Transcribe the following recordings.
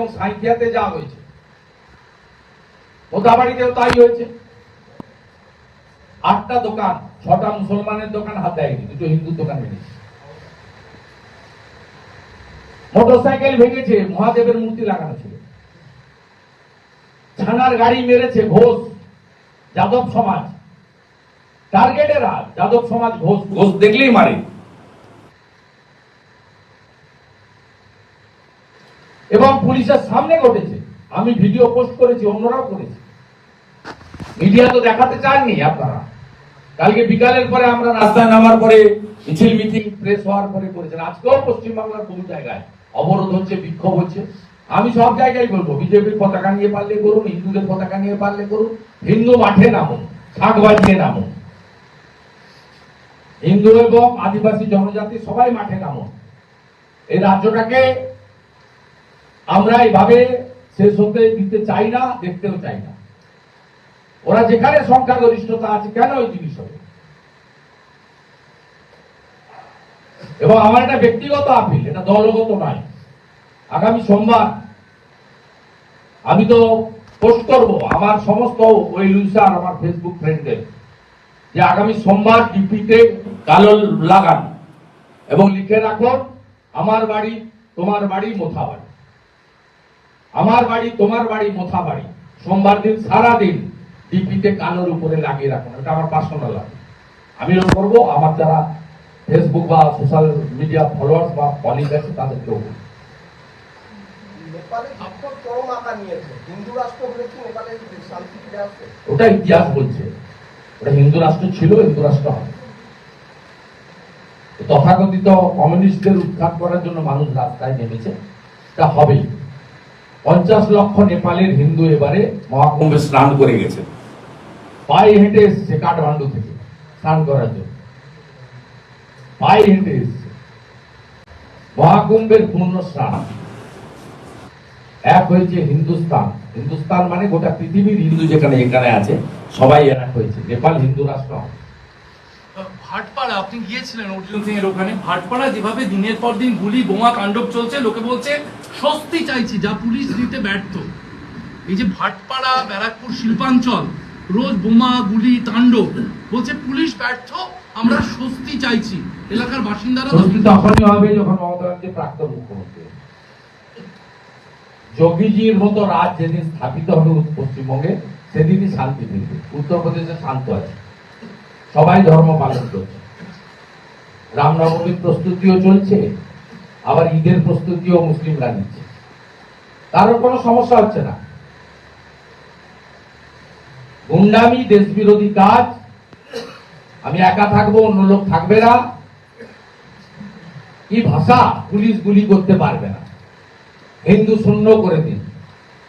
এবং সাঁইথিয়াতে যা হয়েছে। মোদাবাড়িতেও তাই হয়েছে। আটটা দোকান, ছটা মুসলমানের দোকান হাত দেয়নি দুটো হিন্দু দোকান ভেঙেছে মোটরসাইকেল ভেঙেছে, মহাদেবের মূর্তি লাগানো ছিল। ছানার গাড়ি মেরেছে, ঘোষ, যাদব সমাজ। টার্গেটেরা যাদব সমাজ ঘোষ। ঘোষ দেখলেই মারে। এবং পুলিশের সামনে ঘটেছে। আমি ভিডিও পোস্ট করেছি, অন্যরাও করেছে। মিডিয়া তো দেখাতে চাননি আপনারা। কালকে বিকালের পরে আমরা রাস্তায় নামার পরে মিছিল মিটিং প্রেস হওয়ার পরে করেছেন আজকেও পশ্চিমবাংলার বহু জায়গায় অবরোধ হচ্ছে, বিক্ষোভ হচ্ছে, আমি সব জায়গায় বলব, বিজেপির পতাকা নিয়ে পারলে করুন, হিন্দুদের পতাকা নিয়ে পারলে করুন, হিন্দু মাঠে নামুন, শাক বাজিয়ে নামুন। হিন্দু এবং আদিবাসী জনজাতি সবাই মাঠে নামুন। এই রাজ্যটাকে আমরা এইভাবে শেষ হতে দিতে চাই না, দেখতেও চাই না। ওরা যেখানে সংখ্যাগরিষ্ঠতা আছে, কেন ওই জিনিস হবে? এবং আমার এটা ব্যক্তিগত আপিল, এটা দলগত নয়। আগামী সোমবার আমি তো পোস্ট করব, আমার সমস্ত ওই লুসার আমার ফেসবুক ফ্রেন্ডদের, যে আগামী সোমবার ডিপিতে কালো লাগান এবং লিখে রাখুন, আমার বাড়ি, তোমার বাড়ি মোথা বাড়ি আমার বাড়ি তোমার বাড়ি মোথা বাড়ি। সোমবার দিন সারা দিন ডিপিতে কালোর উপরে লাগিয়ে রাখুন এটা আমার পার্সোনাল লাগে আমি করব আমার যারা ফেসবুক বা সোশ্যাল মিডিয়া ফলোয়ার্স বা কলিগ আছে তাদেরকেও ওটা ইতিহাস বলছে। ওটা হিন্দু রাষ্ট্র ছিল হিন্দু রাষ্ট্র হবে। তথাকথিত কমিউনিস্টদের উৎখাত করার জন্য মানুষ রাস্তায় নেমেছে। তা হবেই। পঞ্চাশ লক্ষ নেপালের হিন্দু এবারে মহাকুম্ভে স্নান করে গেছে। পায়ে হেঁটে এসছে কাঠমান্ডু থেকে স্নান করার জন্য। পায়ে হেঁটে এসছে। মহাকুম্ভের পূর্ণ স্নান। এক হয়েছে হিন্দুস্তান হিন্দুস্তান মানে গোটা পৃথিবীর হিন্দু যেখানে এখানে আছে, সবাই এক হয়েছে। নেপাল হিন্দু রাষ্ট্র। ভাটপাড়া, আপনি গিয়েছিলেন অর্জুন সিং এর ওখানে? ভাটপাড়া যেভাবে দিনের পর দিন গুলি, বোমা, কাণ্ডব চলছে, লোকে বলছে স্বস্তি চাইছি যা পুলিশ দিতে ব্যর্থ। এই যে ভাটপাড়া ব্যারাকপুর শিল্পাঞ্চল রোজ বোমা গুলি তাণ্ডব বলছে পুলিশ ব্যর্থ আমরা স্বস্তি চাইছি। এলাকার বাসিন্দারা স্বস্তি তখনই হবে যখন মমতা ব্যানার্জি প্রাক্তন মুখ্যমন্ত্রী। যোগীজির মতো রাজ যেদিন স্থাপিত হবে পশ্চিমবঙ্গে সেদিনই শান্তি ফিরবে। উত্তরপ্রদেশে শান্ত আছে। সবাই ধর্ম পালন করছে। রামনবমীর প্রস্তুতিও চলছে। আবার ঈদের প্রস্তুতিও মুসলিমরা নিচ্ছে। কারোর কোনো সমস্যা হচ্ছে না। গুন্ডামি দেশ বিরোধী কাজ, আমি একা থাকব, অন্য লোক থাকবে না। কি ভাষা পুলিশ গুলি করতে পারবে না। হিন্দু শূন্য করে দিন।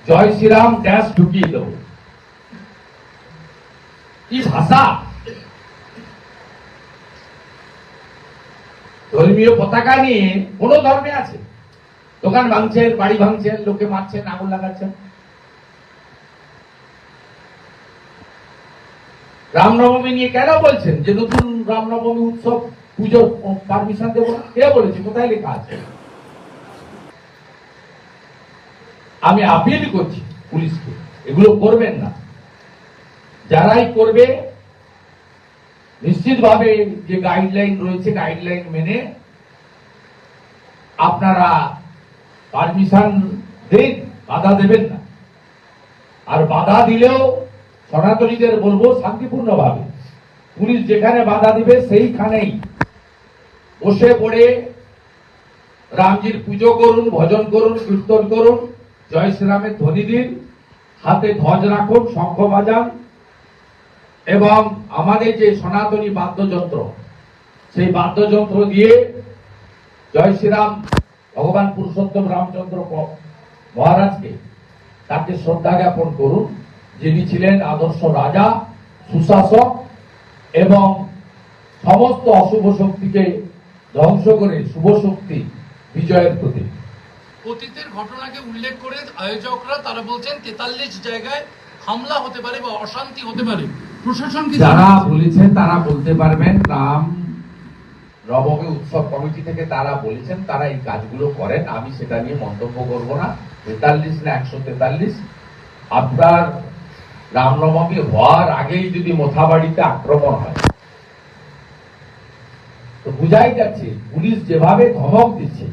জয় শ্রীরাম ড্যাশ ঢুকিয়ে দেব। কি ভাষা? ধর্মীয় পতাকা নিয়ে কোন ধর্মে আছে। দোকান ভাঙছেন, বাড়ি ভাঙছেন, লোকে মারছেন আগুন লাগাচ্ছেন। রামনবমী নিয়ে কেন বলছেন? যে নতুন রামনবমী উৎসব পুজোর পারমিশন দেবো কে বলেছে? কোথায় লেখা আছে? আমি আপিল করছি পুলিশকে। এগুলো করবেন না। যারাই করবে নিশ্চিতভাবে যে গাইডলাইন রয়েছে গাইডলাইন মেনে আপনারা পারমিশন দিন, বাধা দেবেন না। আর বাধা দিলেও সনাতনীদের বলব শান্তিপূর্ণভাবে। পুলিশ যেখানে বাধা দিবে, সেইখানেই বসে পড়ে রামজির পুজো করুন, ভজন করুন, কীর্তন করুন। জয় শ্রীরামের ধ্বনি দিন। হাতে ধ্বজ রাখুন, শঙ্খ বাজান। এবং আমাদের যে সনাতনী বাদ্যযন্ত্র, সেই বাদ্যযন্ত্র দিয়ে জয় শ্রীরাম, ভগবান পুরুষোত্তম রামচন্দ্র মহারাজকে তাকে শ্রদ্ধা জ্ঞাপন করুন, যিনি ছিলেন আদর্শ রাজা, সুশাসক এবং সমস্ত অশুভ শক্তিকে ধ্বংস করে শুভ শক্তি বিজয়ের প্রতীক। অতীতের ঘটনাকে উল্লেখ করে আয়োজকরা তারা বলছেন তেতাল্লিশ জায়গায় হামলা হতে পারে বা অশান্তি হতে পারে। যারা বলেছেন তারা বলতে পারবেন রাম নবমী উৎসব কমিটি থেকে তারা বলেছেন তারা এই কাজগুলো করেন। আমি সেটা নিয়ে মন্তব্য করব না। তেতাল্লিশ না একশো তেতাল্লিশ। আপনার রামনবমী হওয়ার আগেই যদি মোথাবাড়িতে আক্রমণ হয় তো বুঝাই যাচ্ছে পুলিশ যেভাবে ধমক দিচ্ছে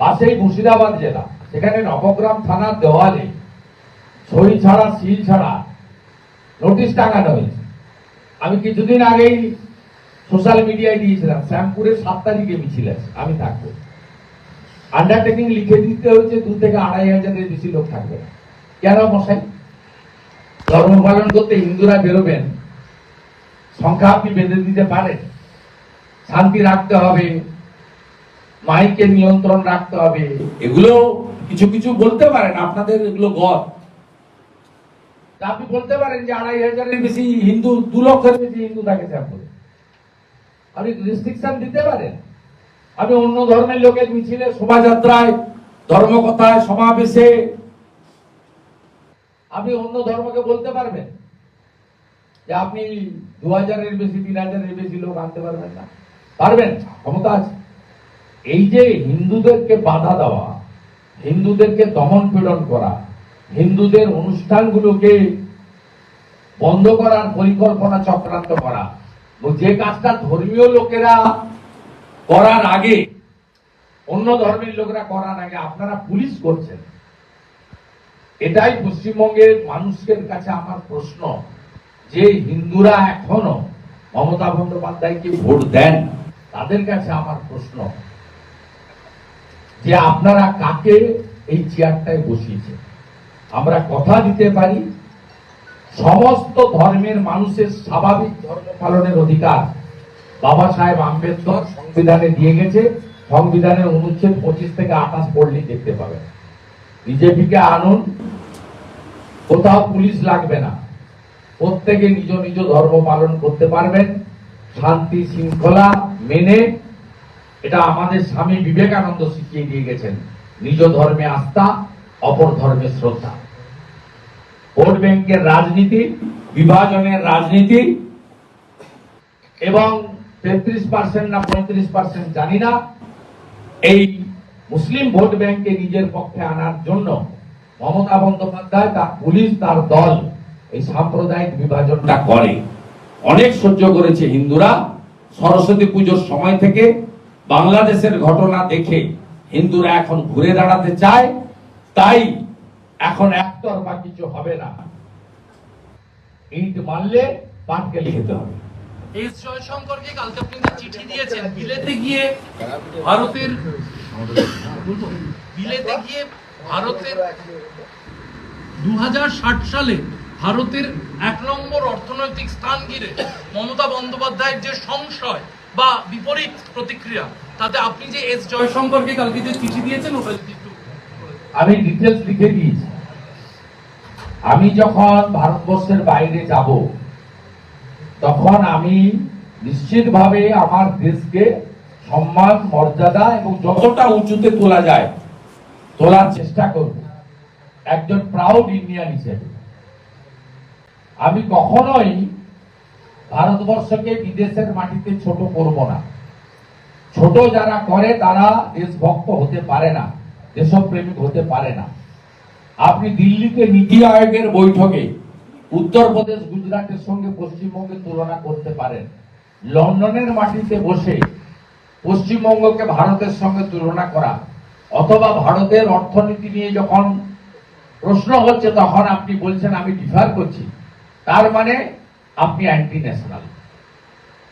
পাশেই মুর্শিদাবাদ জেলা সেখানে নবগ্রাম থানার দেওয়ালে ছই ছাড়া সিল ছাড়া নোটিশ টাঙানো হয়েছে আমি কিছুদিন আগেই সোশ্যাল মিডিয়ায় দিয়েছিলাম, শ্যামপুরে সাত তারিখে মিছিল আছে, আমি থাকব। আন্ডারটেকিং লিখে দিতে হচ্ছে দু থেকে আড়াই হাজারের বেশি লোক থাকবে। কেন মশাই? ধর্ম পালন করতে হিন্দুরা বেরোবেন। সংখ্যা আপনি বেঁধে দিতে পারেন। শান্তি রাখতে হবে। মাইকে নিয়ন্ত্রণ রাখতে হবে। এগুলো কিছু কিছু বলতে পারেন, আপনাদের এগুলো গড় তা আপনি বলতে পারেন যে আড়াই হাজারের বেশি হিন্দু, দু লক্ষের বেশি হিন্দু থাকে শ্যামপুরে আপনি রেস্ট্রিকশন দিতে পারেন। আপনি অন্য ধর্মের লোকের মিছিলে, শোভাযাত্রায়, ধর্মকথায়, সমাবেশে, আপনি অন্য ধর্মকে বলতে পারবেন যে আপনি দু হাজারের বেশি, তিন হাজারের বেশি লোক আনতে পারবেন না। পারবেন? ক্ষমতা আছে। এই যে হিন্দুদেরকে বাধা দেওয়া, হিন্দুদেরকে দমন পীড়ন করা হিন্দুদের অনুষ্ঠানগুলোকে বন্ধ করার পরিকল্পনা চক্রান্ত করা। যে কাজটা ধর্মীয় লোকেরা করার আগে, অন্য ধর্মের লোকেরা করার আগে আপনারা পুলিশ করছেন। এটাই পশ্চিমবঙ্গের মানুষের কাছে আমার প্রশ্ন, যে হিন্দুরা এখনও মমতা বন্দ্যোপাধ্যায়কে ভোট দেন, তাদের কাছে আমার প্রশ্ন, যে আপনারা কাকে এই চেয়ারটায় বসিয়েছেন? আমরা কথা দিতে পারি। সমস্ত ধর্মের মানুষের স্বাভাবিক ধর্ম পালনের অধিকার বাবা সাহেব আম্বেদকর সংবিধানে দিয়ে গেছে। সংবিধানের অনুচ্ছেদ পঁচিশ থেকে আঠাশ পড়লেই দেখতে পাবেন। বিজেপিকে আনুন, কোথাও পুলিশ লাগবে না। প্রত্যেকে নিজ নিজ ধর্ম পালন করতে পারবেন। শান্তি শৃঙ্খলা মেনে এটা আমাদের স্বামী বিবেকানন্দ শিখিয়ে দিয়ে গেছেন। নিজ ধর্মে আস্থা, অপর ধর্মে শ্রদ্ধা। ভোট ব্যাংকের রাজনীতি, বিভাজনের রাজনীতি, এবং তেত্রিশ পার্সেন্ট না পঁয়ত্রিশ পার্সেন্ট জানি না, এই মুসলিম ভোট ব্যাংকে নিজের পক্ষে আনার জন্য মমতা বন্দ্যোপাধ্যায় তার পুলিশ তার দল এই সাম্প্রদায়িক বিভাজনটা করে। অনেক সহ্য করেছে হিন্দুরা। সরস্বতী পুজোর সময় থেকে বাংলাদেশের ঘটনা দেখে হিন্দুরা এখন ঘুরে দাঁড়াতে চায়। তাই এখন একতরফা কিছু হবে না। ইট মারলে পাটকে লিখতে হবে। এস জয়শঙ্করকে কালকে আপনি চিঠি দিয়েছেন বিলেতে গিয়ে ভারতের বিলেতে গিয়ে ভারতের দু সালে ভারতের এক নম্বর অর্থনৈতিক স্থান ঘিরে মমতা বন্দ্যোপাধ্যায়ের যে সংশয় বা বিপরীত প্রতিক্রিয়া তাতে আপনি যে এস জয়শঙ্করকে কালকে যে চিঠি দিয়েছেন ওটা আমি ডিটেলস লিখে দিয়েছি। আমি যখন ভারতবর্ষের বাইরে যাব, তখন আমি নিশ্চিতভাবে আমার দেশকে সম্মান, মর্যাদা এবং যতটা উঁচুতে তোলা যায়, তোলার চেষ্টা করব। একজন প্রাউড ইন্ডিয়ান হিসেবে। আমি কখনোই ভারতবর্ষকে বিদেশের মাটিতে ছোট করব না। ছোট যারা করে, তারা দেশভক্ত হতে পারে না, দেশপ্রেমিক হতে পারে না। আপনি দিল্লিতে নীতি আয়োগের বৈঠকে উত্তরপ্রদেশ গুজরাটের সঙ্গে পশ্চিমবঙ্গের তুলনা করতে পারেন। লন্ডনের মাটিতে বসে পশ্চিমবঙ্গকে ভারতের সঙ্গে তুলনা করা অথবা ভারতের অর্থনীতি নিয়ে যখন প্রশ্ন হচ্ছে, তখন আপনি বলছেন, আমি ডিফার করছি। তার মানে আপনি অ্যান্টি ন্যাশনাল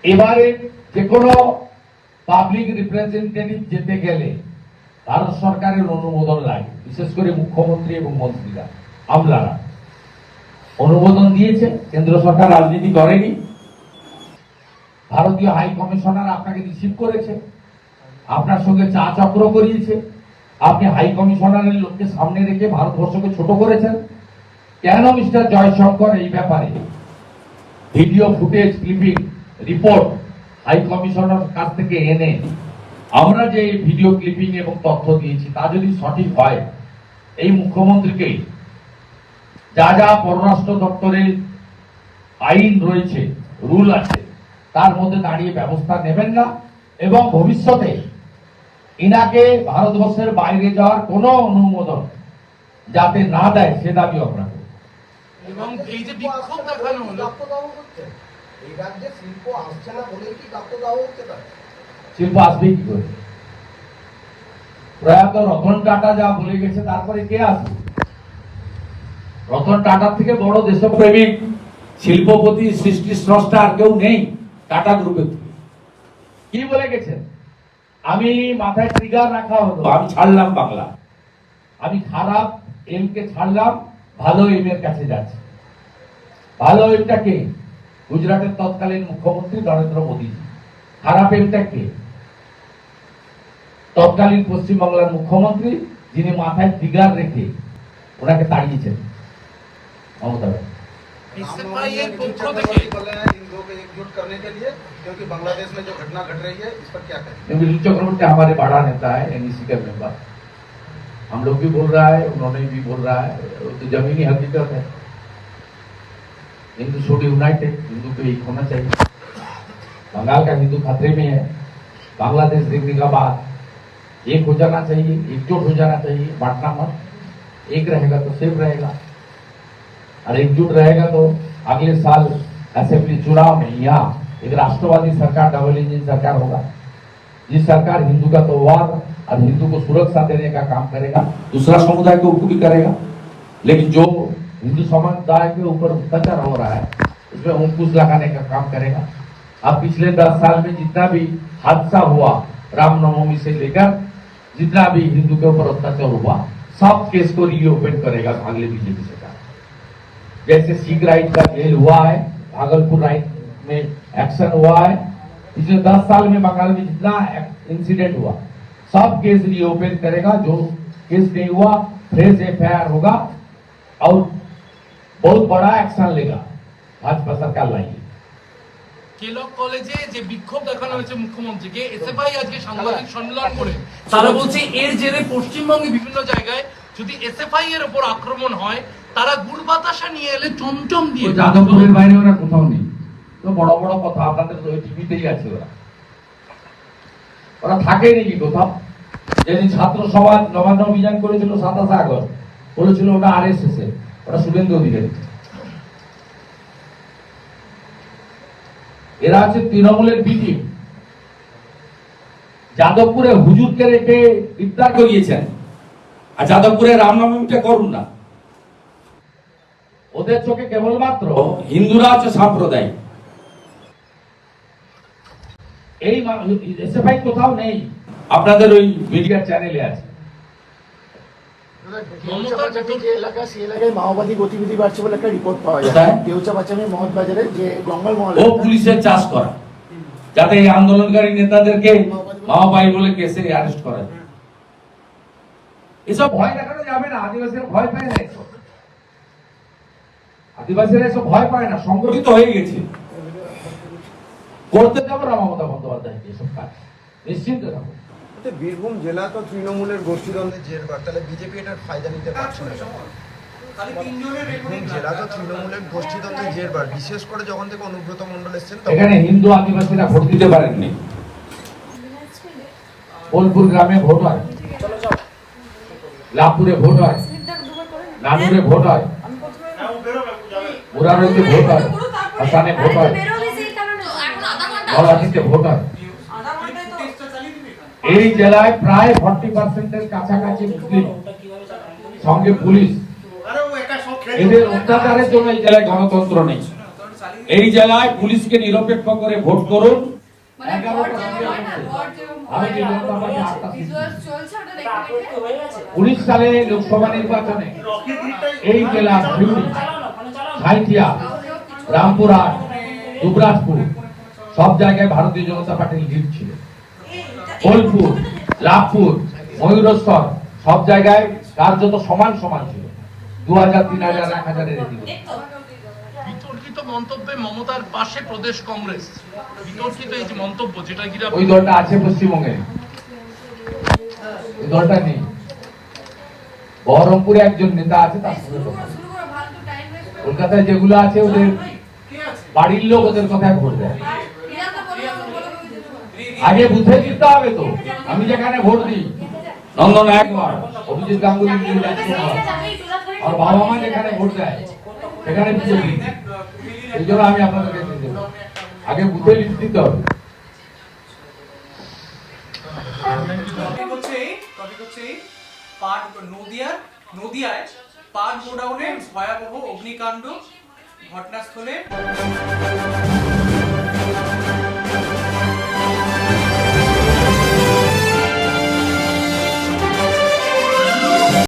এবারে যে কোনো পাবলিক রিপ্রেজেন্টেটিভ যেতে গেলে ভারত সরকারের অনুমোদন লাগে, বিশেষ করে মুখ্যমন্ত্রী এবং মন্ত্রীরা, আমলারা। অনুমোদন দিয়েছে, কেন্দ্র সরকার রাজনীতি করেনি। ভারতীয় হাই কমিশনার আপনাকে রিসিভ করেছে, আপনার সঙ্গে চা চক্র করিয়েছে। আপনি হাই কমিশনারের লোককে সামনে রেখে ভারতবর্ষকে ছোট করেছেন। কেন মিস্টার জয়শঙ্কর এই ব্যাপারে? Video footage, clipping, report high commissioner কাছ থেকে এনে আমরা যে ভিডিও ক্লিপিং এবং তথ্য দিয়েছি তা যদি সঠিক হয় এই মুখ্যমন্ত্রীকে যা যা পররাষ্ট্র দপ্তরের আইন রয়েছে রুল আছে তার মধ্যে দাঁড়িয়ে ব্যবস্থা নেবেন না এবং ভবিষ্যতে ইনাকে ভারতবর্ষের বাইরে যাওয়ার কোনো অনুমোদন যাতে না দেয় সে দাবি আমরা করি। এবং এই যে বিক্ষোভ দেখানো হলো এই রাজ্যে শিল্প আসছে না বলেই কি হচ্ছে তার? শিল্প আসবে কি করে? প্রয়াত রতন টাটা যা বলে গেছে তারপরে কে আসবে? রতন টাটার থেকে বড় দেশপ্রেমিক শিল্পপতি সৃষ্টি স্রষ্টা আর কেউ নেই টাটা গ্রুপের থেকে। কি বলে গেছেন? আমি মাথায় ট্রিগার রাখা হলো। আমি ছাড়লাম বাংলা। আমি খারাপ এম কে ছাড়লাম ভালো এম এর কাছে যাচ্ছে। ভালো এমটা কে? গুজরাটের তৎকালীন মুখ্যমন্ত্রী নরেন্দ্র মোদী খারাপ এমটা কে? তৎকালীন পশ্চিমবাংলার মুখ্যমন্ত্রী যিনি মাথায় ট্রিগার রেখে ওনাকে তাড়িয়েছেন মমতা ব্যানার্জি। এসএফআই এর পক্ষ रामनवमी থেকে के बोले हैं इन दो को एकजुट करने के लिए क्योंकि बांग्लादेश में जो घटना घट रही है इस पर क्या कहें मिलिंद चक्रवर्ती हमारे बड़ा नेता है एनईसी का मेंबर हम लोग भी बोल रहा है उन्होंने भी बोल रहा है वो तो जमीनी हकीकत है हिंदू शुड यूनाइटेड हिंदू को एक होना चाहिए बंगाल का हिंदू खतरे में है बांग्लादेश देखने का बाद एक हो जाना चाहिए एकजुट हो जाना चाहिए, बांटना मत। एक रहेगा तो सेफ़ रहेगा। और एकजुट रहेगा तो अगले साल असेंबली चुनाव में यहाँ एक राष्ट्रवादी सरकार डबल इंजन सरकार होगा। जिस सरकार हिंदू का त्योहार और हिंदू को सुरक्षा देने का काम करेगा, दूसरा समुदाय के ऊपर भी करेगा। लेकिन जो हिंदू समुदाय के ऊपर अत्याचार हो रहा है, उसमें अंकुश लगाने का काम करेगा। अब पिछले दस साल में जितना भी हादसा हुआ, रामनवमी से लेकर जितना भी हिंदू के ऊपर अत्याचार हुआ, सब केस को रीओपन करेगा अगले बीजेपी सरकार। जैसे सिख राइट का जेल हुआ है, भागलपुर राइट में एक्शन हुआ है, पिछले दस साल में बंगाल में जितना इंसिडेंट हुआ, सब केस रीओपन करेगा, जो केस नहीं हुआ फ्रेश एफ़ होगा और बहुत बड़ा एक्शन लेगा। भाजपा सरकार लाएगी। কেলক কলেজে যে বিক্ষোভ দেখানো হয়েছে মুখ্যমন্ত্রীকে এসএফআই আজকে সাংবাদিক সম্মেলন করে তারা বলছে এর জেরে পশ্চিমবঙ্গে বিভিন্ন জায়গায় যদি এসএফআই এর উপর আক্রমণ হয় তারা গুড় বাতাসা নিয়ে এলে চমচম দিয়ে যাদবপুরের বাইরে ওরা কোথাও নেই। তো বড় বড় কথা আপনাদের ওই টিভিতেই আছে ওরা। ওরা থাকে নাকি কোথাও? যেদিন ছাত্র সমাজ নবান্ন অভিযান করেছিল সাতাশে আগস্ট বলেছিল ওটা আর এস এস এ ওটা শুভেন্দু অধিকারী এরা আছে তৃণমূলের বিটি যাদবপুরে হুজুরকে রেখে ইফতার করিয়েছেন আর যাদবপুরে রামনবমীটা করুন না। ওদের চোখে কেবলমাত্র হিন্দুরা হচ্ছে সাম্প্রদায়িক। এই এসএফআই কোথাও নেই। আপনাদের ওই মিডিয়া চ্যানেলে আছে। মমতা যে এলাকা সেই এলাকায় মাওবাদী গতিবিধি বাড়ছে বলে একটা রিপোর্ট পাওয়া যায়। কোথায়? কেউচাপাচামি মহৎ বাজারে যে জঙ্গল মহল ও পুলিশের চাষ করা। যাতে এই আন্দোলনকারী নেতাদেরকে মাওবাই বলে কেসে অ্যারেস্ট করা যায়। এসব ভয় দেখানো যাবে না। আদিবাসীরা ভয় পায় না এসব। আদিবাসীরা এসব ভয় পায় না। সংগঠিত হয়ে গেছে। করতে যাব না মমতা বন্দ্যোপাধ্যায়কে এসব কাজ। নিশ্চিন্ত থাকো বীরভূম জেলা তো তৃণমূলের গোষ্ঠীদ্বন্দ্বের জেরবার তাহলে বিজেপি এটার ফায়দা নিতে পারছে না বীরভূম জেলা তো তৃণমূলের গোষ্ঠীদ্বন্দ্বের জেরবার বিশেষ করে যখন থেকে অনুব্রত মন্ডল এসছেন তখন। এখানে হিন্দু আদিবাসীরা ভোট দিতে পারেননি। বোলপুর গ্রামে ভোট হয়। লাভপুরে ভোট হয়। নানুরে ভোট হয়। মুরারইতে ভোট হয়। হাসানে ভোট হয়। নলাটিতে ভোট হয়। এই জেলায় প্রায় ফর্টি পার্সেন্টের কাছাকাছি মুসলিম। সঙ্গে পুলিশ। এদের অত্যাচারের জন্য এই জেলায় গণতন্ত্র নেই। এই জেলায় পুলিশকে নিরপেক্ষ করে ভোট করুন। পেয়েছে। উনিশ সালে লোকসভা নির্বাচনে এই জেলা সাঁইথিয়া রামপুরহাট দুবরাজপুর সব জায়গায় ভারতীয় জনতা পার্টির লিড ছিল। বোলপুর লাভপুর ময়ূরেশ্বর সব জায়গায় কার্যত সমান সমান ছিল। দু হাজার তিন হাজার এক হাজারের এদিকে। বিতর্কিত মন্তব্যে মমতার পাশে প্রদেশ কংগ্রেস। বিতর্কিত এই যে মন্তব্য যেটা কিনা ওই দলটা আছে পশ্চিমবঙ্গে। ওই দলটা নেই। বহরমপুরে একজন নেতা আছে তার সঙ্গে কলকাতায় যেগুলো আছে ওদের বাড়ির লোক ওদের কথায় ভোট দেয়। আগে বুঝে দিতে হবে তো। আমি যেখানে ভোট দিই, নন্দন একবার, অভিজিৎ গাঙ্গুলি। আর বাবা মা যেখানে ভোট দেয়, সেখানে বিজেপি এই জন্য আমি আপনাদেরকে আগে বুথে লিস্ট দিতে হবে। নদিয়ার গোডাউনে ভয়াবহ অগ্নিকাণ্ড, ঘটনাস্থলে।